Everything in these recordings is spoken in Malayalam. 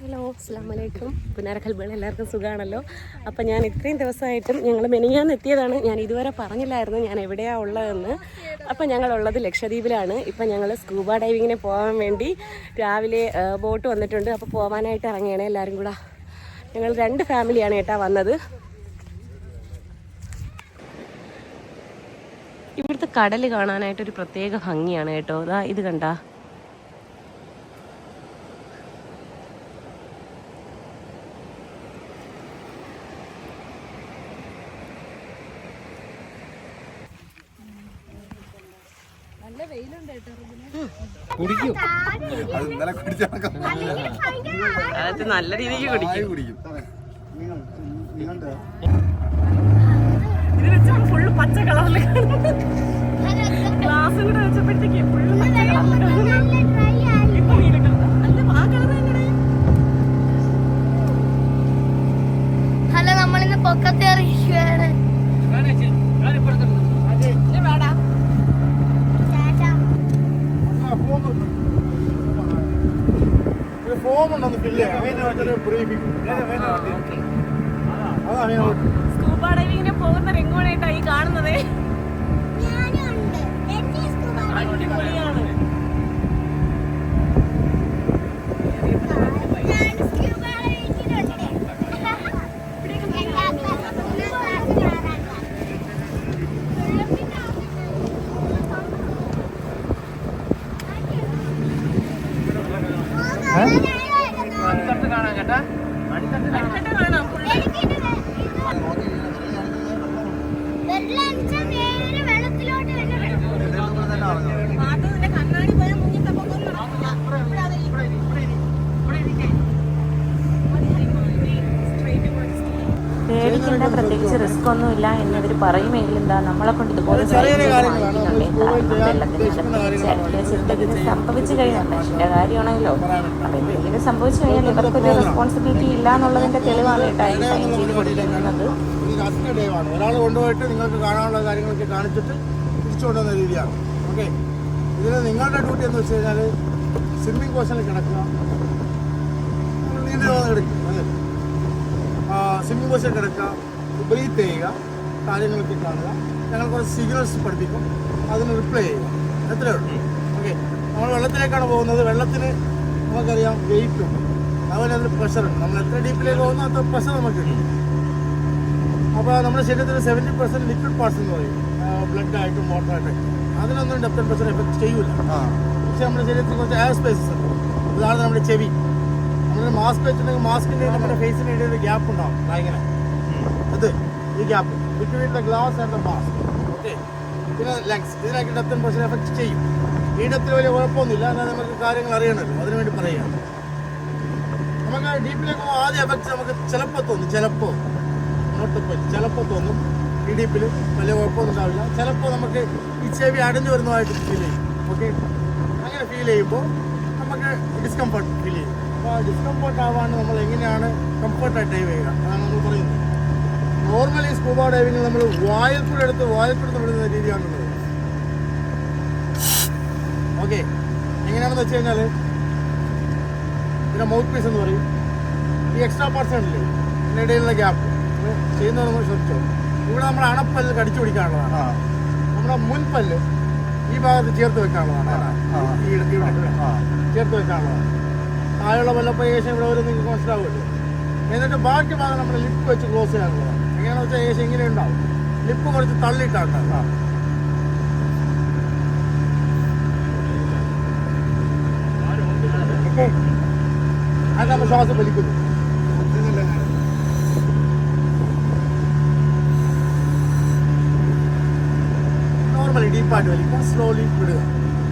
ഹലോ അസ്സാം വലൈക്കും പുനാരക്കൽബേൾ എല്ലാവർക്കും സുഖമാണല്ലോ അപ്പം ഞാൻ ഇത്രയും ദിവസമായിട്ടും ഞങ്ങൾ മെനിയാന്ന് എത്തിയതാണ്. ഞാൻ ഇതുവരെ പറഞ്ഞില്ലായിരുന്നു ഞാൻ എവിടെയാണ് ഉള്ളതെന്ന്. അപ്പം ഞങ്ങളുള്ളത് ലക്ഷദ്വീപിലാണ്. ഇപ്പം ഞങ്ങൾ സ്കൂബ ഡൈവിങ്ങിന് പോകാൻ വേണ്ടി രാവിലെ ബോട്ട് വന്നിട്ടുണ്ട്. അപ്പോൾ പോകാനായിട്ട് ഇറങ്ങിയാണ് എല്ലാവരും കൂടെ. ഞങ്ങൾ രണ്ട് ഫാമിലിയാണ് ഏട്ടാ വന്നത്. ഇവിടുത്തെ കടൽ കാണാനായിട്ടൊരു പ്രത്യേക ഭംഗിയാണ് കേട്ടോ. ഇത് കണ്ടാ. കുടിക്കും. അത് ഇന്നലെ കുടിച്ച അത് നല്ല രീതിക്ക് കുടിക്കും. കുടിക്കും. ഇത് വെച്ചപ്പോൾ ഫുള്ള് പച്ച കളറിൽ ഗ്ലാസ് കൂടെ വെച്ചപ്പോഴത്തേക്ക് ഫുള്ള് പച്ച കളറിൽ ഇപ്പൊ നീല കളർ അല്ല ആ കളർ തന്നെ ഹലോ നമ്മളിന്ന് പൊക്കത്ത് ഇറങ്ങിയാണ് ഫോം ഉണ്ടെന്ന് ഫില്ല് ചെയ്യാം ബ്രീഫിംഗ് അതാണ് ഞാൻ സ്കൂബ ഡൈവിങ്ങിന് പോകുന്ന രംഗോണായിട്ടാ ഈ കാണുന്നത്. അടിപൊളിയാണ്. പേടിക്കേണ്ട പ്രത്യേകിച്ച് റിസ്ക് ഒന്നുമില്ല എന്നിവർ പറയുമെങ്കിലും എന്താ നമ്മളെ കൊണ്ട് ഇതുപോലെ എന്തെങ്കിലും സംഭവിച്ചു കഴിഞ്ഞാൽ മനുഷ്യന്റെ കാര്യമാണല്ലോ. അപ്പൊ എന്തെങ്കിലും സംഭവിച്ചു കഴിഞ്ഞാൽ ഇവർക്കൊരു റെസ്പോൺസിബിലിറ്റി ഇല്ല എന്നുള്ളതിന്റെ തെളിവാണ് കേട്ടോ ഈ സൈൻ ചെയ്ത് കൊടുക്കുന്നത് ഡേ ആണ് ഒരാൾ കൊണ്ടുപോയിട്ട് നിങ്ങൾക്ക് കാണാനുള്ള കാര്യങ്ങളൊക്കെ കാണിച്ചിട്ട് തിരിച്ചു കൊണ്ടുവന്ന രീതിയാണ്. ഓക്കെ. ഇതിന് നിങ്ങളുടെ ഡ്യൂട്ടി എന്ന് വെച്ച് കഴിഞ്ഞാൽ സ്വിമ്മിംഗ് പോഷനിൽ കിടക്കുക നീണ്ട പോകുന്ന കിടക്കും അല്ലേ? സ്വിമ്മിംഗ് പോഷനിൽ കിടക്കുക ബ്രീത്ത് ചെയ്യുക കാര്യങ്ങളൊക്കെ കാണുക. ഞങ്ങൾ കുറച്ച് സിഗ്നൽസ് പഠിപ്പിക്കും. അതിന് റിപ്ലൈ ചെയ്യുക. എത്രയേ ഉള്ളൂ. ഓക്കെ. നമ്മൾ വെള്ളത്തിലേക്കാണ് പോകുന്നത്. വെള്ളത്തിന് നമുക്കറിയാം വെയിറ്റ് ഉണ്ട്. അതുപോലെ അതിൽ പ്രഷറുണ്ട് നമ്മൾ എത്ര ഡീപ്പിലേക്ക് പോകുന്നു അത്ര പ്രഷർ നമുക്ക് കിട്ടും. അപ്പോൾ നമ്മുടെ ശരീരത്തിൽ സെവന്റി പെർസെന്റ് ലിക്വിഡ് പാർട്സ് എന്ന് പറയും. ബ്ലഡ് ആയിട്ടും water depth and pressure effect ചെയ്യൂല. പക്ഷെ നമ്മുടെ ശരീരത്തിൽ കുറച്ച് എയർ സ്പേസസ് ഉണ്ട്. ഉദാഹരണം നമ്മുടെ ചെവി. നമ്മുടെ മാസ്ക് വെച്ചിട്ടുണ്ടെങ്കിൽ മാസ്കിന്റെ നമ്മുടെ ഫേസിന്റെ ഇടയിൽ ഗ്യാപ്പ് ഉണ്ടാവും. ഭയങ്കര. അത് ഈ gap between the glass and the mask okay പിന്നെ ലങ്സ് ഇതിനൊക്കെ ഡെപ്ത് ആൻഡ് പ്രഷർ എഫക്ട് ചെയ്യും. ഈ വലിയ കുഴപ്പമൊന്നുമില്ല. എന്നാൽ നമുക്ക് കാര്യങ്ങൾ അറിയണമല്ലോ. അതിനു വേണ്ടി പറയുകയാണ്. നമുക്ക് ഡീപ്പിലേക്ക് ആദ്യം എഫക്ട് നമുക്ക് ചിലപ്പോൾ തോന്നും. ചിലപ്പോൾ. നോട്ടിപ്പോൾ ചിലപ്പോൾ തോന്നും. ഈ ഡീപ്പിൽ വലിയ കുഴപ്പമൊന്നും ഉണ്ടാവില്ല ചിലപ്പോൾ നമുക്ക് ഈ ചെവി അടഞ്ഞു വരുന്നതായിട്ട് ഫീൽ ചെയ്യും. ഓക്കെ അങ്ങനെ ഫീൽ ചെയ്യുമ്പോൾ നമുക്ക് ഡിസ്കംഫർട്ട് ഫീൽ ചെയ്യും. അപ്പോൾ ഡിസ്കംഫർട്ട് ആവാണ്ട് നമ്മൾ എങ്ങനെയാണ് കംഫർട്ടായിട്ട് ഡൈവ് ചെയ്യുക? അതാണ് നമ്മൾ പറയുന്നത്. നോർമലി സ്കൂബ ഡൈവിങ്ങിൽ നമ്മൾ വായിൽ കൂടെ എടുത്ത് വായിൽ കൂടെ വിടുന്ന രീതിയാണുള്ളത് ഓക്കെ എങ്ങനെയാണെന്ന് വെച്ച് കഴിഞ്ഞാൽ പിന്നെ മൗത്ത് പീസ് എന്ന് പറയും. ഈ എക്സ്ട്രാ പാർട്സ് ഉണ്ടല്ലേ? ഇതിനിടയിലുള്ള ഗ്യാപ്പ് ചെയ്യുന്നത് നമ്മൾ ശ്രദ്ധിച്ചോ ഇവിടെ നമ്മൾ അണപ്പല്ല് കടിച്ചു പിടിക്കാനുള്ളതാണ് നമ്മുടെ മുൻപല്ല് ഈ ഭാഗത്ത് ചേർത്ത് വെക്കാനുള്ളതാണ്. ഈ ചേർത്ത് വെക്കാനുള്ളതാണ്. താഴെയുള്ള വല്ലപ്പോൾ ഏകദേശം ഇവിടെ വരും നിങ്ങൾക്ക് മനസ്സിലാവുമല്ലോ. എന്നിട്ട് ബാക്കി ഭാഗം നമ്മൾ ലിപ്പ് വെച്ച് ക്ലോസ് ചെയ്യാനുള്ളതാണ്. എങ്ങനെയാണെന്ന് വെച്ചാൽ ഏകദേശം ഇങ്ങനെ ഉണ്ടാവും. ലിപ്പ് കുറച്ച് തള്ളിയിട്ടാണ്. അത് നമ്മൾ ശ്വാസം വലിക്കുന്നു. നോർമലി വലിക്കുക സ്ലോലി വിടുക.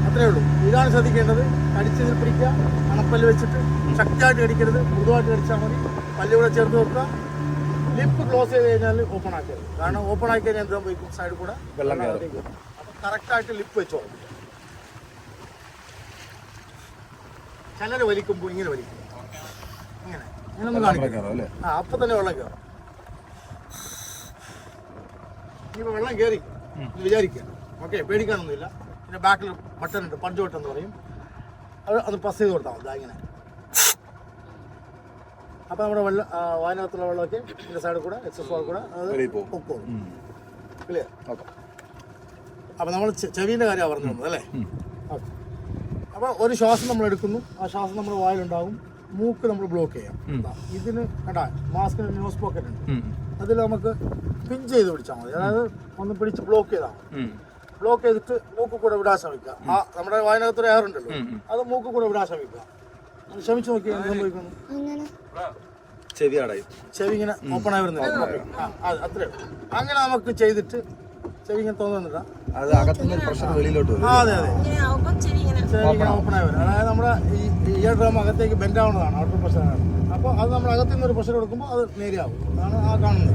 അത്രേ ഉള്ളൂ. ഇതാണ് ശ്രദ്ധിക്കേണ്ടത്. കടിച്ചതിൽ പിടിക്കുക. അണപ്പല്ല് വെച്ചിട്ട് ശക്തിയായിട്ട് കടിക്കരുത്. മൃദുവായിട്ട് കടിച്ചാൽ മതി. പല്ല് കൂടെ ചേർത്ത് വെക്കുക. ലിപ്പ് ക്ലോസ് ചെയ്ത് കഴിഞ്ഞാൽ ഓപ്പൺ ആക്കരുത്. കാരണം ഓപ്പൺ ആക്കി കഴിഞ്ഞാൽ എന്താ പോയി സൈഡിൽ കൂടെ വെള്ളം അപ്പം കറക്റ്റായിട്ട് ലിപ്പ് വെച്ചോ. ചിലർ വലിക്കുമ്പോൾ ഇങ്ങനെ വലിക്കും. ഇങ്ങനെ. ഇങ്ങനെ ഒന്ന് കാണിക്കാം. ആ അപ്പൊ തന്നെ വെള്ളം കയറും. ഇനിയിപ്പോൾ വെള്ളം കയറി. വിചാരിക്കുക. ഓക്കെ പേടിക്കാനൊന്നുമില്ല. പിന്നെ ബാക്കിൽ ബട്ടൺ ഉണ്ട് പഞ്ച് ബട്ടൺ എന്ന് പറയും. അത് അത് പ്രസ് ചെയ്ത് കൊടുത്താൽ മതി അങ്ങനെ ഇങ്ങനെ. അപ്പോൾ നമ്മുടെ വെള്ളം വായനകത്തുള്ള വെള്ളമൊക്കെ ഇതിന്റെ സൈഡിൽ കൂടെ എക്സസ് വാൾ കൂടെ അത് പൊക്കോളും ക്ലിയർ ഓക്കെ. അപ്പോൾ നമ്മൾ ചെവീന്റെ കാര്യമാണ് പറഞ്ഞു തന്നത് അല്ലേ? ഓക്കെ. അപ്പോൾ ഒരു ശ്വാസം നമ്മൾ എടുക്കുന്നു. ആ ശ്വാസം നമ്മുടെ വായിലുണ്ടാകും മൂക്ക് നമ്മൾ ബ്ലോക്ക് ചെയ്യാം. ഇതിന് കണ്ടാ മാസ്കിന് ന്യൂസ് പോക്കറ്റ് ഉണ്ട്. അതിൽ നമുക്ക് പിഞ്ച് ചെയ്ത് പിടിച്ചാൽ മതി. അതായത് ഒന്ന് പിടിച്ച് ബ്ലോക്ക് ചെയ്താൽ മതി. ബ്ലോക്ക് ചെയ്തിട്ട് മൂക്ക് കൂടെ വിടാൻ ശ്രമിക്കുക. ആ നമ്മുടെ വായനകത്തൊരു എയർ ഉണ്ടല്ലോ. അത് മൂക്ക് കൂടെ വിടാൻ ശ്രമിക്കുക. ശ്രമിച്ചു നോക്കി എന്ത് സംഭവിക്കുന്നു? അങ്ങനെ. ചെവി അടയും. ചെവി ഇങ്ങനെ ഓപ്പൺ ആയി വരുന്നില്ല. ആ. അത് അത്രേ. അങ്ങനെ നമുക്ക് ചെയ്തിട്ട് ചെവി ഇങ്ങനെ തോന്നുന്നില്ല അത് അകത്തുനിന്ന് പ്രഷർ വെളിയിലോട്ട് വരും. ആ അതെ അതെ. ചെവി ഇങ്ങനെ ഓപ്പൺ ആയി വരും. അതായത് നമ്മുടെ ഈ ഇയർ ഡ്രം അകത്തേക്ക് ബെൻഡ് ആവുന്നതാണ് ഔട്ടർ പ്രഷറാണ് അപ്പോൾ അത് നമ്മൾ അകത്തുനിന്ന് ഒരു പ്രഷർ കൊടുക്കുമ്പോൾ അത് നേരെയാവും. അതാണ് ആ കാണുന്നത്.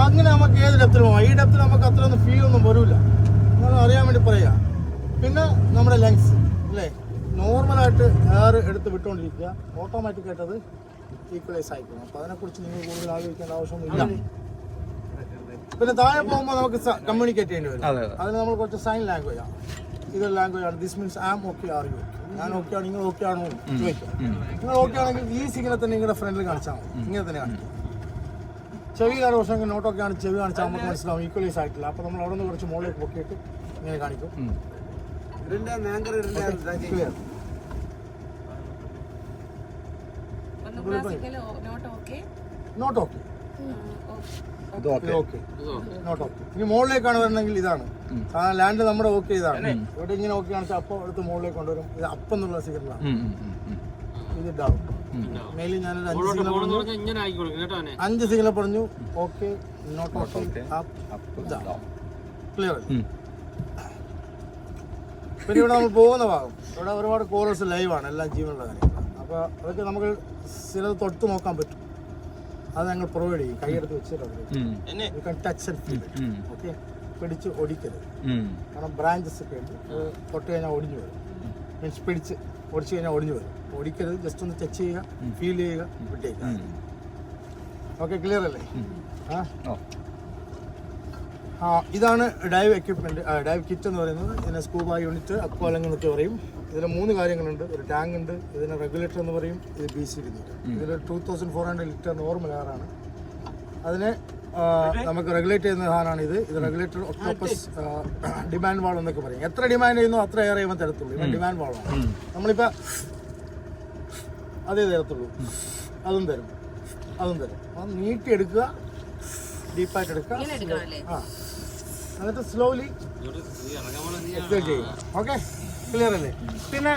അങ്ങനെ നമുക്ക് ഏത് ഡെപ്തിൽ പോകാം ഈ ഡെപ്തിൽ നമുക്ക് അത്ര ഒന്നും ഫീൽ ഒന്നും വരില്ല എന്നാലും അറിയാൻ വേണ്ടി പറയാ. പിന്നെ നമ്മുടെ ലങ്സ് അല്ലേ? നോർമലായിട്ട് എയർ എടുത്ത് വിട്ടുകൊണ്ടിരിക്കുക ഓട്ടോമാറ്റിക് ആയിട്ട് അത് ഈക്വലൈസ് ആയിക്കണം അപ്പോൾ അതിനെക്കുറിച്ച് നിങ്ങൾ കൂടുതൽ ആലോചിക്കേണ്ട ആവശ്യമൊന്നുമില്ല. പിന്നെ താഴെ പോകുമ്പോൾ നമുക്ക് കമ്മ്യൂണിക്കേറ്റ് ചെയ്യേണ്ടി വരും. അതെ, അതെ. അതിന് നമ്മൾ കുറച്ച് സൈൻ ലാംഗ്വേജ് ആണ്. ഇതൊരു ലാംഗ്വേജ് ആണ്. This means am okay are you ഞാൻ ഓക്കെ ആണ് നിങ്ങൾ ഓക്കെ ആണോ ചോദിക്കും നിങ്ങൾ ഓക്കെ ആണെങ്കിൽ ഈ സിഗ്നൽ തന്നെ നിങ്ങളുടെ ഫ്രണ്ടിൽ കാണിച്ചാൽ മതി. ഇങ്ങനെ തന്നെ കാണിക്കും ചെവി കാല നോട്ടൊക്കെയാണ് നോട്ടൊക്കെ ആണ് ചെവി കാണിച്ചാൽ നമുക്ക് മനസ്സിലാവും. ഈക്വലൈസ് ആയിട്ടില്ല അപ്പോൾ നമ്മൾ അവിടെ നിന്ന് കുറച്ച് മുകളിലേക്ക് പൊക്കിയിട്ട് ഇങ്ങനെ കാണിക്കും. Not okay. നോട്ട് ഓക്കെ ഇത് ഓക്കെ ഓക്കെ നോട്ട് ഓക്കെ ഇനി മുകളിലേക്കാണ് വരണമെങ്കിൽ ഇതാണ്. സാധാരണ ലാൻഡ് നമ്മുടെ ഓക്കെ ഇതാണ്. ഇവിടെ ഇങ്ങനെ ഓക്കെ കാണിച്ചാൽ അപ്പൊ അടുത്ത് മുകളിലേക്ക് കൊണ്ടുവരും. ഇത് അപ്പം എന്നുള്ള സിഗ്നലാണ് ഇത് ഡൗൺ മേലിൽ ഞാനൊരു അഞ്ച് സിഗ്നൽ പറഞ്ഞു. ഇങ്ങനെ ആക്കി കൊടുക്കും കേട്ടോ അവനെ. അഞ്ച് സിഗ്നൽ പറഞ്ഞു. ഓക്കെ നോട്ട് ഓക്കെ ക്ലിയർ പിന്നെ ഇവിടെ നമ്മൾ പോകുന്ന ഭാഗം. ഇവിടെ ഒരുപാട് കോളേഴ്സ് ലൈവാണ് എല്ലാം ജീവനുള്ള കാര്യങ്ങൾ അപ്പോൾ അതൊക്കെ നമുക്ക് ചിലത് തൊട്ട് നോക്കാൻ പറ്റും. അത് ഞങ്ങൾ പ്രൊവൈഡ് ചെയ്യും. കൈയെടുത്ത് വെച്ചിട്ടുണ്ട് ടച്ച് ആൻഡ് ഫീൽ ഓക്കെ പിടിച്ച് ഒടിക്കരുത് കാരണം ബ്രാഞ്ചസ് ഒക്കെ ഉണ്ട്. തൊട്ട് കഴിഞ്ഞാൽ ഒടിഞ്ഞു വരും. മീൻസ് പിടിച്ച് ഒടിച്ചു കഴിഞ്ഞാൽ ഒടിഞ്ഞു വരും ഓടിക്കരുത് ജസ്റ്റ് ഒന്ന് ടച്ച് ചെയ്യുക ഫീൽ ചെയ്യുക വിട്ടേക്കുക ഓക്കെ ക്ലിയർ അല്ലേ? ആ? ആ ഇതാണ് ഡൈവ് എക്യുപ്മെന്റ് ഡൈവ് കിറ്റ് എന്ന് പറയുന്നത്. ഇതിനെ സ്കൂബ യൂണിറ്റ് അക്വാലങ്ങൾ എന്നൊക്കെ പറയും. ഇതിൽ മൂന്ന് കാര്യങ്ങളുണ്ട്. ഒരു ടാങ്ക് ഉണ്ട് ഇതിന് റെഗുലേറ്റർ എന്ന് പറയും ഇത് ബി സി ഇതിൽ two thousand four hundred litre normal ആറാണ് അതിനെ നമുക്ക് റെഗുലേറ്റ് ചെയ്യുന്ന സാധനമാണ് ഇത്. ഇത് റെഗുലേറ്റർ ഒക്ടോപ്പസ് ഡിമാൻഡ് വാൾ എന്നൊക്കെ പറയും. എത്ര ഡിമാൻഡ് ചെയ്യുന്നു അത്ര ഏറെ ഇവൻ തരത്തുള്ളൂ. ഇവൻ ഡിമാൻഡ് വാളാണ് നമ്മളിപ്പോൾ അതേ തരത്തുള്ളൂ. അതും തരും. അതും തരും. അത് നീട്ടിയെടുക്കുക ഡീപ്പായിട്ട് എടുക്കുക. ആ. എന്നിട്ട് സ്ലോലി എക്സൈറ്റ് ചെയ്യുക. ഓക്കെ ക്ലിയർ അല്ലേ? പിന്നെ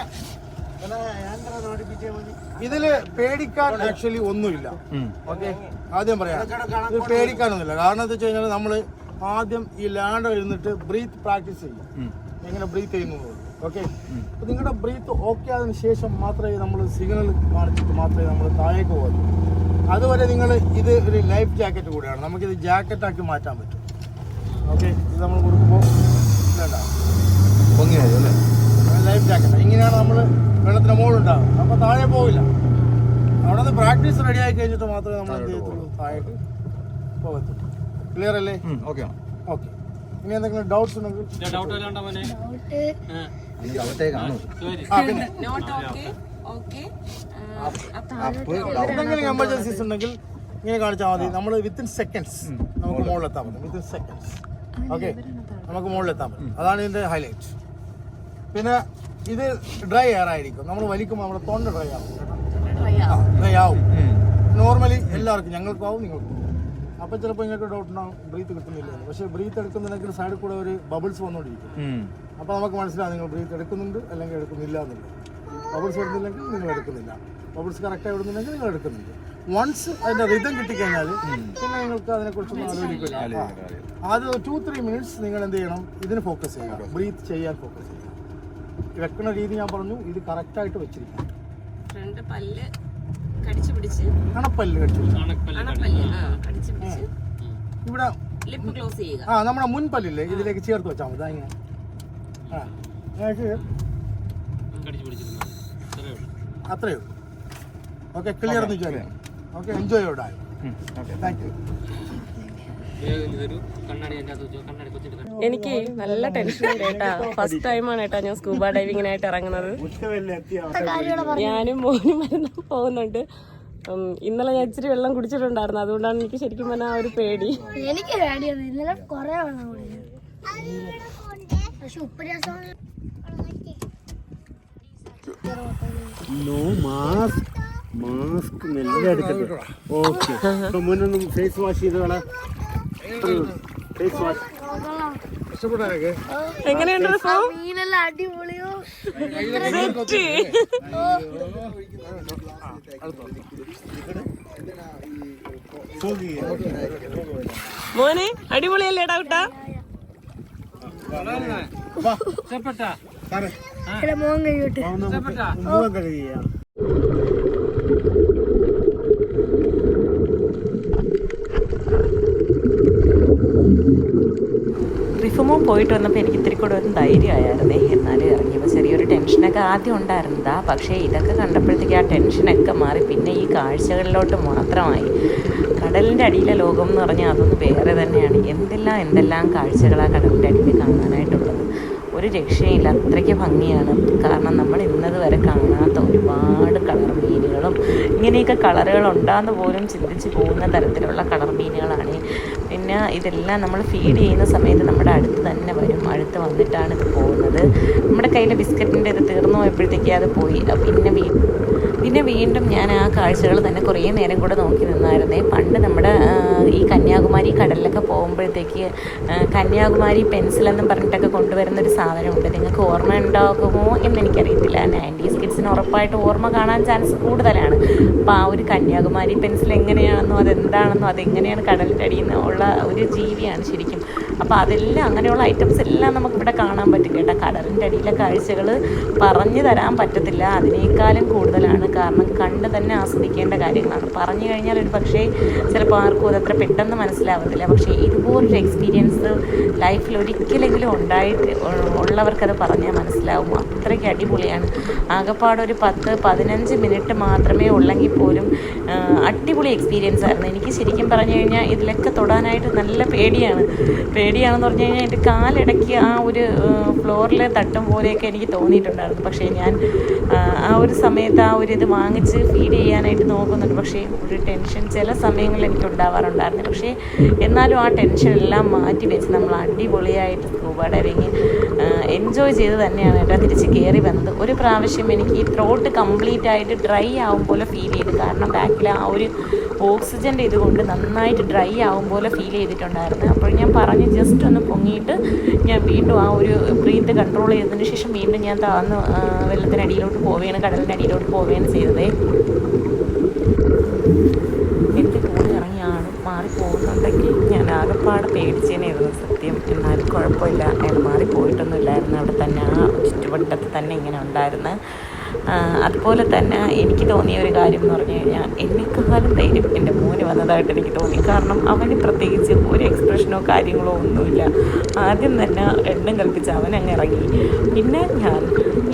ഇതിൽ പേടിക്കാൻ ആക്ച്വലി ഒന്നുമില്ല. ഓക്കെ ആദ്യം പറയാം. ഇത് പേടിക്കാനൊന്നുമില്ല. കാരണം എന്താ വെച്ച് കഴിഞ്ഞാൽ നമ്മൾ ആദ്യം ഈ ലാൻഡ് ഇരുന്നിട്ട് ബ്രീത്ത് പ്രാക്ടീസ് ചെയ്യും. എങ്ങനെ ബ്രീത്ത് ചെയ്യുന്നു ഓക്കെ അപ്പൊ നിങ്ങളുടെ ബ്രീത്ത് ഓക്കെ ആയതിനു ശേഷം മാത്രമേ നമ്മൾ സിഗ്നൽ കാണിച്ചിട്ട് മാത്രമേ നമ്മൾ താഴേക്ക് പോകുള്ളൂ അതുവരെ നിങ്ങൾ ഇത് ഒരു ലൈഫ് ജാക്കറ്റ് കൂടെയാണ്. നമുക്കിത് ജാക്കറ്റാക്കി മാറ്റാൻ പറ്റും. ഓക്കെ ഇത് നമ്മൾ കൊടുക്കുമ്പോൾ വേണ്ട പൊങ്ങിയായി അല്ലേ? ലൈഫ് ജാക്കറ്റ് ഇങ്ങനെയാണ് നമ്മൾ വെള്ളത്തിന് മുകളുണ്ടാകും അപ്പോൾ താഴെ പോവില്ല. അവിടെ നിന്ന് പ്രാക്ടീസ് റെഡി ആയി കഴിഞ്ഞിട്ട് മാത്രമേ നമ്മൾ എന്ത് ചെയ്യത്തുള്ളൂ? താഴേക്ക് പോകത്തുള്ളൂ. ക്ലിയർ അല്ലേ? ഓക്കെ ഓക്കെ ഇനി എന്തെങ്കിലും ഡൗട്ട്സ് ഉണ്ടെങ്കിൽ എന്തെങ്കിലും എമർജൻസീസ് ഉണ്ടെങ്കിൽ ഇങ്ങനെ കാണിച്ചാൽ മതി. നമ്മൾ വിത്തിൻ സെക്കൻഡ്സ് നമുക്ക് മുകളിലെത്താൻ പറ്റും. വിത്തിൻ സെക്കൻഡ്സ് ഓക്കെ നമുക്ക് മുകളിലെത്താൻ പറ്റും. അതാണ് ഇതിന്റെ ഹൈലൈറ്റ് പിന്നെ ഇത് ഡ്രൈ എയർ ആയിരിക്കും. നമ്മൾ വലിക്കുമ്പോൾ നമ്മുടെ തൊണ്ട ഡ്രൈ ആവും. ഡ്രൈ ആവും. നോർമലി എല്ലാവർക്കും ഞങ്ങൾക്കും ആവും നിങ്ങൾക്കും അപ്പൊ അപ്പോൾ ചിലപ്പോൾ നിങ്ങൾക്ക് ഡൗട്ട് ഉണ്ടാവും ബ്രീത്ത് കിട്ടുന്നില്ല പക്ഷെ പക്ഷേ ബ്രീത്ത് എടുക്കുന്നുണ്ടെങ്കിൽ സൈഡിൽ കൂടെ ഒരു ബബിൾസ് വന്നുകൊണ്ടിരിക്കും അപ്പൊ നമുക്ക് മനസ്സിലാവും നിങ്ങൾ ബ്രീത്ത് എടുക്കുന്നുണ്ട് അല്ലെങ്കിൽ എടുക്കുന്നില്ല എന്നുള്ളത്. ബബിൾസ് വരുന്നില്ലെങ്കിൽ നിങ്ങൾ എടുക്കുന്നില്ല. ബബിൾസ് കറക്റ്റ് വിടുന്നുണ്ടെങ്കിൽ നിങ്ങൾ എടുക്കുന്നുണ്ട്. വൺസ് അതിന്റെ റിതം കിട്ടിക്കഴിഞ്ഞാൽ പിന്നെ നിങ്ങൾക്ക് അതിനെക്കുറിച്ചൊന്നും ആലോചിക്കില്ല. ആദ്യം ടു ത്രീ മിനിറ്റ്സ് നിങ്ങൾ എന്ത് ചെയ്യണം? ഇതിന് ഫോക്കസ് ചെയ്യുക ബ്രീത്ത് ചെയ്യാൻ ഫോക്കസ് ചെയ്യുക വെക്കുന്ന രീതി ഞാൻ പറഞ്ഞു ഇത് കറക്റ്റായിട്ട് വെച്ചിരിക്കണം. ഫ്രണ്ട് പല്ല് കടിച്ചു പിടിച്ച്. കണപ്പല്ല് കടിച്ചു പിടിച്ച്. ഇവിടെ ലിപ്പ് ക്ലോസ് ചെയ്യുക. ആ നമ്മുടെ മുൻപല്ലില്ലേ ഇതിലേക്ക് ചേർത്ത് വെച്ചാൽ മതി ഇങ്ങനെ ആ അത്രയേ ഉള്ളൂ. ഓക്കെ ക്ലിയർ എന്ന് വിചാരിക്കാം ഓക്കെ എൻജോയ് ഇവിടെ താങ്ക് യു കണ്ണാടി കൊച്ചിട്ട് എനിക്ക് നല്ല ടെൻഷൻ ഉണ്ട് കേട്ടാ ഫസ്റ്റ് ടൈമാണ് കേട്ടാ ഞാൻ സ്കൂബ ഡൈവിങ്ങിനായിട്ട് ഇറങ്ങുന്നത്. ഞാനും മോനും മരുന്ന് പോകുന്നുണ്ട്. ഇന്നലെ ഞാൻ ഇച്ചിരി വെള്ളം കുടിച്ചിട്ടുണ്ടായിരുന്നു. അതുകൊണ്ടാണ് എനിക്ക് ശരിക്കും പറഞ്ഞാൽ ആ ഒരു പേടി. എനിക്ക് പേടിയാണ് ഇന്നലെ കൊറേ വെള്ളം കുടിച്ചു. പക്ഷെ ഉപ്പ് രസം നോ മാസ്ക് മാസ്ക് മെല്ലെ എടുക്കട്ടെ. ഓക്കെ അപ്പൊ മുന്നൊന്നും ഫേസ് വാഷ് ചെയ്ത് ഫേസ് വാഷ് എങ്ങനെയുണ്ട് റിഫു? മീനെല്ലാം അടിപൊളിയോ. മോനെ അടിപൊളിയല്ലേ ഡൗട്ടാ? മോൻ കഴിയോട്ട്. റിഫുമോൻ പോയിട്ട് വന്നപ്പോൾ എനിക്ക് ഇത്തിരി കൂടെ ഒരു ധൈര്യമായിരുന്നേ. എന്നാലും ഇറങ്ങിയപ്പോൾ ചെറിയൊരു ടെൻഷനൊക്കെ ആദ്യം ഉണ്ടായിരുന്നതാ. പക്ഷേ ഇതൊക്കെ കണ്ടപ്പോഴത്തേക്ക് ആ ടെൻഷനൊക്കെ മാറി. പിന്നെ ഈ കാഴ്ചകളിലോട്ട് മാത്രമായി. കടലിന്റെ അടിയിലെ ലോകം എന്ന് പറഞ്ഞാൽ അതൊന്ന് വേറെ തന്നെയാണ്. എന്തെല്ലാം എന്തെല്ലാം കാഴ്ചകളാണ് കടലിന്റെ അടിയിൽ കാണാനായിട്ടുള്ളത്. ഒരു രക്ഷയില്ല. അത്രയ്ക്ക് ഭംഗിയാണ്. കാരണം നമ്മൾ ഇന്നത് വരെ കാണാത്ത ഒരുപാട് കളർ മീനുകളും ഇങ്ങനെയൊക്കെ കളറുകൾ ഉണ്ടാകുന്ന പോലും ചിന്തിച്ച് പോകുന്ന തരത്തിലുള്ള കളർ മീനുകളാണ് പിന്നെ ഇതെല്ലാം നമ്മൾ ഫീഡ് ചെയ്യുന്ന സമയത്ത് നമ്മുടെ അടുത്ത് തന്നെ വരും. അടുത്ത് വന്നിട്ടാണ് ഇത് പോകുന്നത്. നമ്മുടെ കയ്യിലെ ബിസ്ക്കറ്റിന്റെ ഇത് തീർന്നു പോയപ്പോഴത്തേക്ക് അത് പോയി. പിന്നെ വീ പിന്നെ വീണ്ടും ഞാൻ ആ കാഴ്ചകൾ തന്നെ കുറേ നേരം കൂടെ നോക്കി നിന്നായിരുന്നേ. പണ്ട് നമ്മുടെ ഈ കന്യാകുമാരി കടലിലൊക്കെ പോകുമ്പോഴത്തേക്ക് കന്യാകുമാരി പെൻസിൽ എന്ന് പറഞ്ഞിട്ടൊക്കെ കൊണ്ടുവരുന്ന ഒരു സാധനമുണ്ട്. നിങ്ങൾക്ക് ഓർമ്മ ഉണ്ടാകുമോ എന്ന് എനിക്കറിയത്തില്ല നയന്റീസ് കിഡ്സിന് ഉറപ്പായിട്ട് ഓർമ്മ കാണാൻ ചാൻസ് കൂടുതലാണ്. അപ്പോൾ ആ ഒരു കന്യാകുമാരി പെൻസിൽ എങ്ങനെയാണെന്നോ അതെന്താണെന്നോ അതെങ്ങനെയാണ് കടലിന്റെ അടിയിൽ നിന്ന് ഉള്ള ഒരു ജീവിയാണ് ശരിക്കും. അപ്പോൾ അതെല്ലാം അങ്ങനെയുള്ള ഐറ്റംസ് എല്ലാം നമുക്കിവിടെ കാണാൻ പറ്റും കേട്ടോ. കടലിന്റെ അടിയിലെ കാഴ്ചകൾ പറഞ്ഞു തരാൻ പറ്റത്തില്ല. അതിനേക്കാളും കൂടുതലാണ്. കാരണം കണ്ട് തന്നെ ആസ്വദിക്കേണ്ട കാര്യങ്ങളാണ്. പറഞ്ഞു കഴിഞ്ഞാൽ ഒരു പക്ഷേ ചിലപ്പോൾ ആർക്കും അതത്ര പെട്ടെന്ന് മനസ്സിലാവത്തില്ല. പക്ഷേ ഇതുപോലൊരു എക്സ്പീരിയൻസ് ലൈഫിൽ ഒരിക്കലെങ്കിലും ഉണ്ടായിട്ട് ഉള്ളവർക്കത് പറഞ്ഞാൽ മനസ്സിലാവും. അത്രയ്ക്ക് അടിപൊളിയാണ്. ആകെപ്പാടെ ഒരു പത്ത് പതിനഞ്ച് മിനിറ്റ് മാത്രമേ ഉള്ളെങ്കിൽ പോലും അടിപൊളി എക്സ്പീരിയൻസ് ആയിരുന്നു. എനിക്ക് ശരിക്കും പറഞ്ഞു കഴിഞ്ഞാൽ ഇതിലൊക്കെ തൊടാനായിട്ട് നല്ല പേടിയാണ്. പേടിയാണെന്ന് പറഞ്ഞു കഴിഞ്ഞാൽ എന്റെ കാലിടയ്ക്ക് ആ ഒരു ഫ്ലോറിൽ തട്ടും പോലെയൊക്കെ എനിക്ക് തോന്നിയിട്ടുണ്ടായിരുന്നു. പക്ഷേ ഞാൻ ആ, ഒരു സമയത്ത് ആ ഒരു ഇത് വാങ്ങിച്ച് ഫീഡ് ചെയ്യാനായിട്ട് നോക്കുന്നുണ്ട്. പക്ഷേ ഒരു ടെൻഷൻ ചില സമയങ്ങളിൽ എനിക്ക് ഉണ്ടാവാറുണ്ടായിരുന്നു. പക്ഷേ എന്നാലും ആ ടെൻഷൻ എല്ലാം മാറ്റി വെച്ച് നമ്മൾ അടിപൊളിയായിട്ട് സ്കൂബ എൻജോയ് ചെയ്ത് തന്നെയാണ് കേട്ടോ തിരിച്ച് കയറി വന്നത്. ഒരു പ്രാവശ്യം എനിക്ക് ഈ ത്രോട്ട് കംപ്ലീറ്റ് ആയിട്ട് ഡ്രൈ ആവും പോലെ ഫീൽ ചെയ്തു. കാരണം ബാക്കിൽ ആ ഒരു ഓക്സിജന്റെ ഇതുകൊണ്ട് നന്നായിട്ട് ഡ്രൈ ആവും പോലെ ഫീൽ ചെയ്തിട്ടുണ്ടായിരുന്നു. അപ്പോൾ ഞാൻ പറഞ്ഞ് ജസ്റ്റ് ഒന്ന് പൊങ്ങിയിട്ട് ഞാൻ വീണ്ടും ആ ഒരു ബ്രീത്ത് കൺട്രോൾ ചെയ്തതിന് ശേഷം വീണ്ടും ഞാൻ താന്ന് ആ, വെള്ളത്തിനടിയിലോട്ട് പോവുകയാണ് കടലിന്റെ അടിയിലോട്ട് പോവുകയാണ് ചെയ്തതേ. എന്റെ കൂടെ ഇറങ്ങിയാണ് മാറി പോകുന്നുണ്ടെങ്കിൽ ഞാൻ ആകെപ്പാടെ പേടിച്ച് കുഴപ്പമില്ല അയാൾ മാറി പോയിട്ടൊന്നുമില്ലായിരുന്നു. അവിടെ തന്നെ ആ ചുറ്റുവട്ടത്ത് തന്നെ ഇങ്ങനെ ഉണ്ടായിരുന്നു. അതുപോലെ തന്നെ എനിക്ക് തോന്നിയ ഒരു കാര്യം എന്ന് പറഞ്ഞു കഴിഞ്ഞാൽ എന്നെക്കാളും ധൈര്യം എന്റെ വന്നതായിട്ട് എനിക്ക് തോന്നി. കാരണം അവന് പ്രത്യേകിച്ച് ഒരു എക്സ്പ്രഷനോ കാര്യങ്ങളോ ഒന്നുമില്ല. ആദ്യം തന്നെ എണ്ണം കൽപ്പിച്ച് അവൻ അങ്ങ് ഇറങ്ങി. പിന്നെ ഞാൻ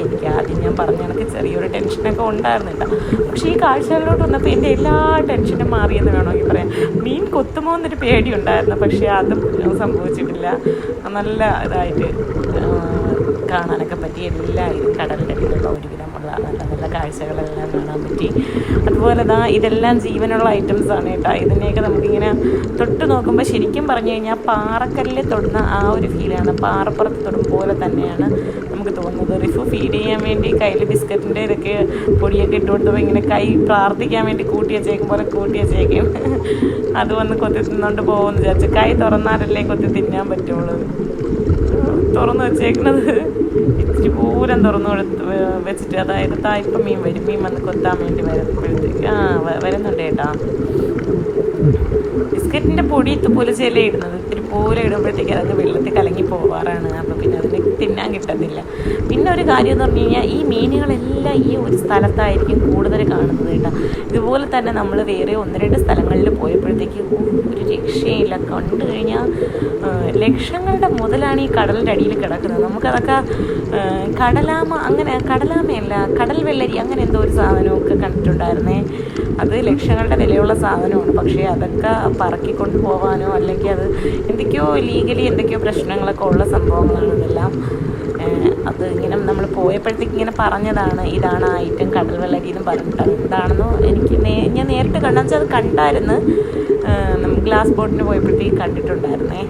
എനിക്ക് ആദ്യം ഞാൻ പറഞ്ഞ കണക്ക് ചെറിയൊരു ടെൻഷനൊക്കെ ഉണ്ടായിരുന്നില്ല. പക്ഷേ ഈ കാഴ്ചകളിലോട്ട് വന്നപ്പോൾ എന്റെ എല്ലാ ടെൻഷനും മാറിയെന്ന് വേണമെങ്കിൽ പറയാം. മീൻ കൊത്തുമോ എന്നൊരു പേടി ഉണ്ടായിരുന്നു പക്ഷേ അതും സംഭവിച്ചിട്ടില്ല. നല്ല ഇതായിട്ട് കാണാനൊക്കെ പറ്റി എല്ലാവരും കടലിന്റെ ഒരു ഒരുവിധമുള്ള നല്ല കാഴ്ചകളെല്ലാം കാണാൻ പറ്റി. അതുപോലെ ദാ ഇതെല്ലാം ജീവനുള്ള ഐറ്റംസ് ആണ് കേട്ടോ. ഇതിനെയൊക്കെ നമുക്കിങ്ങനെ തൊട്ട് നോക്കുമ്പോൾ ശരിക്കും പറഞ്ഞു കഴിഞ്ഞാൽ പാറക്കല്ലിൽ തൊടുന്ന ആ ഒരു ഫീലാണ് പാറപ്പുറത്ത് തൊടും പോലെ തന്നെയാണ് നമുക്ക് തോന്നുന്നത്. റിഫു ഫീഡ് ചെയ്യാൻ വേണ്ടി കയ്യിൽ ബിസ്ക്കറ്റിന്റെ ഇതൊക്കെ പൊടിയൊക്കെ ഇട്ട് കൊടുത്തപ്പോൾ ഇങ്ങനെ കൈ പ്രാർത്ഥിക്കാൻ വേണ്ടി കൂട്ടി വെച്ചേക്കും പോലെ കൂട്ടി വെച്ചേക്കും. അത് വന്ന് കൊത്തി തിന്നുകൊണ്ട് പോകുമെന്ന് വിചാരിച്ചു. കൈ തുറന്നാലല്ലേ കൊത്തി തിന്നാൻ പറ്റുള്ളൂ. തുറന്ന് വെച്ചേക്കുന്നത്. ഇച്ചിരി പൂരം തുറന്നു കൊടുത്ത് വെച്ചിട്ട് അതായത് താ ഇപ്പം മീൻ വരും. മീൻ വന്ന് കൊത്താൻ വേണ്ടി വരുമ്പോഴത്തേക്ക് ആ വരുന്നുണ്ട് കേട്ടാ ബിസ്ക്കറ്റിന്റെ പൊടി ഇതുപോലെ ചില ഇടുന്നത്. ഇത്തിരി പൂരം ഇടുമ്പോഴത്തേക്ക് അതൊക്കെ വെള്ളത്തിൽ കലങ്ങി പോവാറാണ്. അപ്പോൾ പിന്നെ അതിന് തിന്നാൻ കിട്ടുന്നില്ല. പിന്നെ ഒരു കാര്യം എന്ന് പറഞ്ഞു കഴിഞ്ഞാൽ ഈ മീനുകളെല്ലാം ഈ ഒരു സ്ഥലത്തായിരിക്കും കൂടുതൽ കാണുന്നത് കേട്ടോ. ഇതുപോലെ തന്നെ നമ്മൾ വേറെ ഒന്ന് രണ്ട് സ്ഥലങ്ങളിൽ പോയപ്പോഴത്തേക്ക് ഒരു രക്ഷയില്ല. കണ്ടു കഴിഞ്ഞാൽ ലക്ഷങ്ങളുടെ മുതലാണ് ഈ കടലിന്റെ അടിയിൽ കിടക്കുന്നത്. നമുക്കതൊക്കെ കടലാമ അങ്ങനെ കടലാമയല്ല കടൽ വെള്ളരി അങ്ങനെ എന്തോ ഒരു സാധനമൊക്കെ കണ്ടിട്ടുണ്ടായിരുന്നേ. അത് ലക്ഷങ്ങളുടെ വിലയുള്ള സാധനമാണ്. പക്ഷേ അതൊക്കെ പറക്കിക്കൊണ്ട് പോകാനോ അല്ലെങ്കിൽ അത് എന്തൊക്കെയോ ലീഗലി എന്തൊക്കെയോ പ്രശ്നങ്ങളൊക്കെ ഉള്ള സംഭവങ്ങളാണ് ഇതെല്ലാം. അത് ഇങ്ങനെ നമ്മൾ പോയപ്പോഴത്തേക്ക് ഇങ്ങനെ പറഞ്ഞതാണ് ഇതാണ് ആ ഐറ്റം കടൽ വെള്ളരി എന്ന് പറഞ്ഞിട്ട് എന്താണെന്നോ എനിക്ക് നേ ഞാൻ നേരിട്ട് കണ്ടെന്ന് അത് കണ്ടായിരുന്നു. ഗ്ലാസ് ബോട്ടിന് പോയപ്പോഴത്തേക്ക് കണ്ടിട്ടുണ്ടായിരുന്നേ.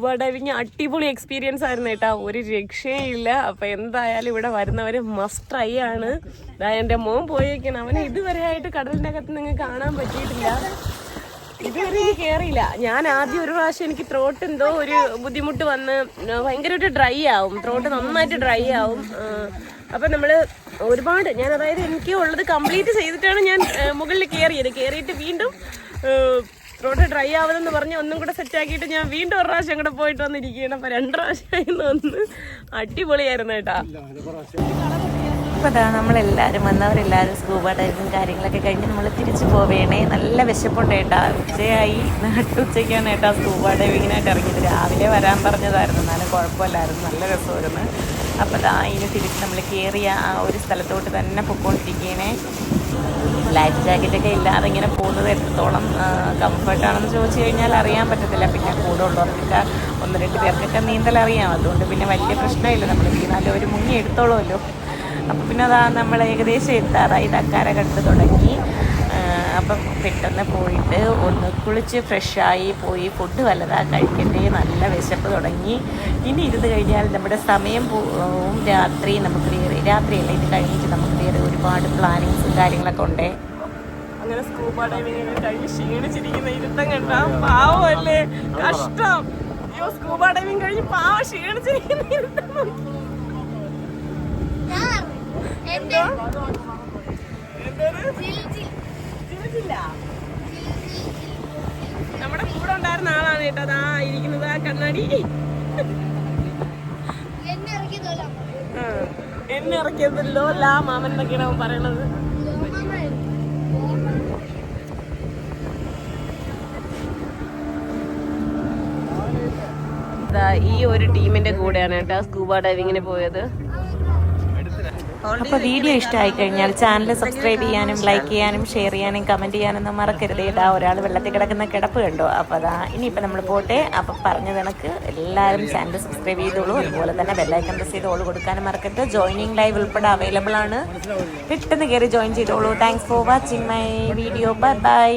സ്കൂബ ഡൈവിങ് അടിപൊളി എക്സ്പീരിയൻസ് ആയിരുന്നു കേട്ടോ. ഒരു രക്ഷയില്ല അപ്പൊ എന്തായാലും ഇവിടെ വരുന്നവർ മസ്റ്റ് ട്രൈ ആണ്. എന്റെ മോൻ പോയേക്കാണ്. അവന് ഇതുവരെ ആയിട്ട് കടലിന്റെ അകത്ത് നിങ്ങൾക്ക് കാണാൻ പറ്റിയിട്ടില്ല. ഇതുവരെ എനിക്ക് കയറിയില്ല ഞാൻ ആദ്യം ഒരു പ്രാവശ്യം എനിക്ക് ത്രോട്ട് എന്തോ ഒരു ബുദ്ധിമുട്ട് വന്ന് ഭയങ്കരമായിട്ട് ഡ്രൈ ആവും. ത്രോട്ട് നന്നായിട്ട് ഡ്രൈ ആവും. അപ്പൊ നമ്മൾ ഒരുപാട് ഞാൻ അതായത് എനിക്ക് ഉള്ളത് കംപ്ലീറ്റ് ചെയ്തിട്ടാണ് ഞാൻ മുകളിൽ കയറിയത് കയറിയിട്ട് വീണ്ടും ത്രോട്ട് ഡ്രൈ ആവുമെന്ന് പറഞ്ഞ് ഒന്നും കൂടെ സെറ്റ് ആക്കിയിട്ട് ഞാൻ വീണ്ടും ഒരു പ്രാവശ്യം കൂടെ പോയിട്ട് വന്നിരിക്കുകയാണ്. അപ്പൊ രണ്ട് പ്രാവശ്യമായി വന്ന് അടിപൊളിയായിരുന്നു കേട്ടാ. അപ്പോൾ നമ്മളെല്ലാവരും വന്നവരെല്ലാവരും സ്കൂബ ഡൈവിങ് കാര്യങ്ങളൊക്കെ കഴിഞ്ഞ് നമ്മൾ തിരിച്ചു പോവേണേ. നല്ല വിശപ്പുണ്ട് ഏട്ടാ ഉച്ചയായി. നാട്ടുച്ചയ്ക്കാണ് ഏട്ടാ സ്കൂബ ഡൈവിങ്ങിനായിട്ട് ഇറങ്ങിയത്. രാവിലെ വരാൻ പറഞ്ഞതായിരുന്നു. എന്നാലും കുഴപ്പമില്ലായിരുന്നു. നല്ല രസമായിരുന്നു. അപ്പോൾ അതാ ഇനി തിരിച്ച് നമ്മൾ കയറിയ ആ ഒരു സ്ഥലത്തോട്ട് തന്നെ പൊക്കോണ്ടിരിക്കണേ. ലൈഫ് ജാക്കറ്റൊക്കെ ഇല്ലാതെ ഇങ്ങനെ പോകുന്നത് എത്രത്തോളം കംഫർട്ടാണെന്ന് ചോദിച്ചു കഴിഞ്ഞാൽ അറിയാൻ പറ്റത്തില്ല. പിന്നെ കൂടെ ഉള്ളവർക്കൊക്കെ ഒന്ന് രണ്ട് പേർക്കൊക്കെ നീന്തൽ അറിയാം. അതുകൊണ്ട് പിന്നെ വലിയ പ്രശ്നമില്ല. നമ്മൾ വീണാലും ഒരു മുങ്ങി എടുത്തോളുമല്ലോ. അപ്പോൾ പിന്നെ അതാ നമ്മൾ ഏകദേശം എത്താറായി. തക്കാര കണ്ട് തുടങ്ങി. അപ്പം പെട്ടെന്ന് പോയിട്ട് ഒന്ന് കുളിച്ച് ഫ്രഷായി പോയി ഫുഡ് വല്ലതാ കഴിക്കട്ടെ. നല്ല വിശപ്പ് തുടങ്ങി. ഇനി ഇരുന്ന് കഴിഞ്ഞാൽ നമ്മുടെ സമയം പോവും രാത്രി നമുക്ക് വേറെ രാത്രിയല്ല ഇത് കഴിഞ്ഞിട്ട് നമുക്ക് വേറെ ഒരുപാട് പ്ലാനിങ്സും കാര്യങ്ങളൊക്കെ ഉണ്ടേ? അങ്ങനെ സ്കൂബ ഡൈവിംഗ് കഴിഞ്ഞ് ക്ഷീണിച്ചിരിക്കുന്ന ഇരുത്തം കണ്ടാ പാവമല്ലേ കഷ്ടം. അയ്യോ സ്കൂബ ഡൈവിംഗ് കഴിഞ്ഞ് പാവ ക്ഷീണിച്ചിരിക്കുന്ന ഇരുത്തം എന്തോ? എന്റെ നമ്മുടെ കൂടെ ഉണ്ടായിരുന്ന ആളാണ് കേട്ടോ. അതാ ഇരിക്കുന്നത് ആ കണ്ണാടി. എന്നെ ഇറക്കിയതല്ല ലാ മാമൻ എന്നൊക്കെയാണ് അവൻ പറയണത്. ഈ ഒരു ടീമിന്റെ കൂടെയാണ് കേട്ടോ സ്കൂബ ഡൈവിങ്ങിന് പോയത്. അപ്പോൾ വീഡിയോ ഇഷ്ടമായി കഴിഞ്ഞാൽ ചാനൽ സബ്സ്ക്രൈബ് ചെയ്യാനും ലൈക്ക് ചെയ്യാനും ഷെയർ ചെയ്യാനും കമന്റ് ചെയ്യാനൊന്നും മറക്കരുത് ഇടാ ഒരാൾ വെള്ളത്തിൽ കിടക്കുന്ന കിടപ്പ് കണ്ടോ? അപ്പോൾ അതാ ഇനിയിപ്പോൾ നമ്മൾ പോട്ടെ. അപ്പോൾ പറഞ്ഞ കണക്ക് എല്ലാവരും ചാനൽ സബ്സ്ക്രൈബ് ചെയ്തോളൂ. അതുപോലെ തന്നെ ബെല്ലൈക്കൺ പ്രസ് ചെയ്ത് ഓൾ കൊടുക്കാനും മറക്കരുത്. ജോയിനിങ് ലൈവ് ഉൾപ്പെടെ അവൈലബിൾ ആണ്. പെട്ടെന്ന് കയറി ജോയിൻ ചെയ്തോളൂ. Thanks for watching my video bye bye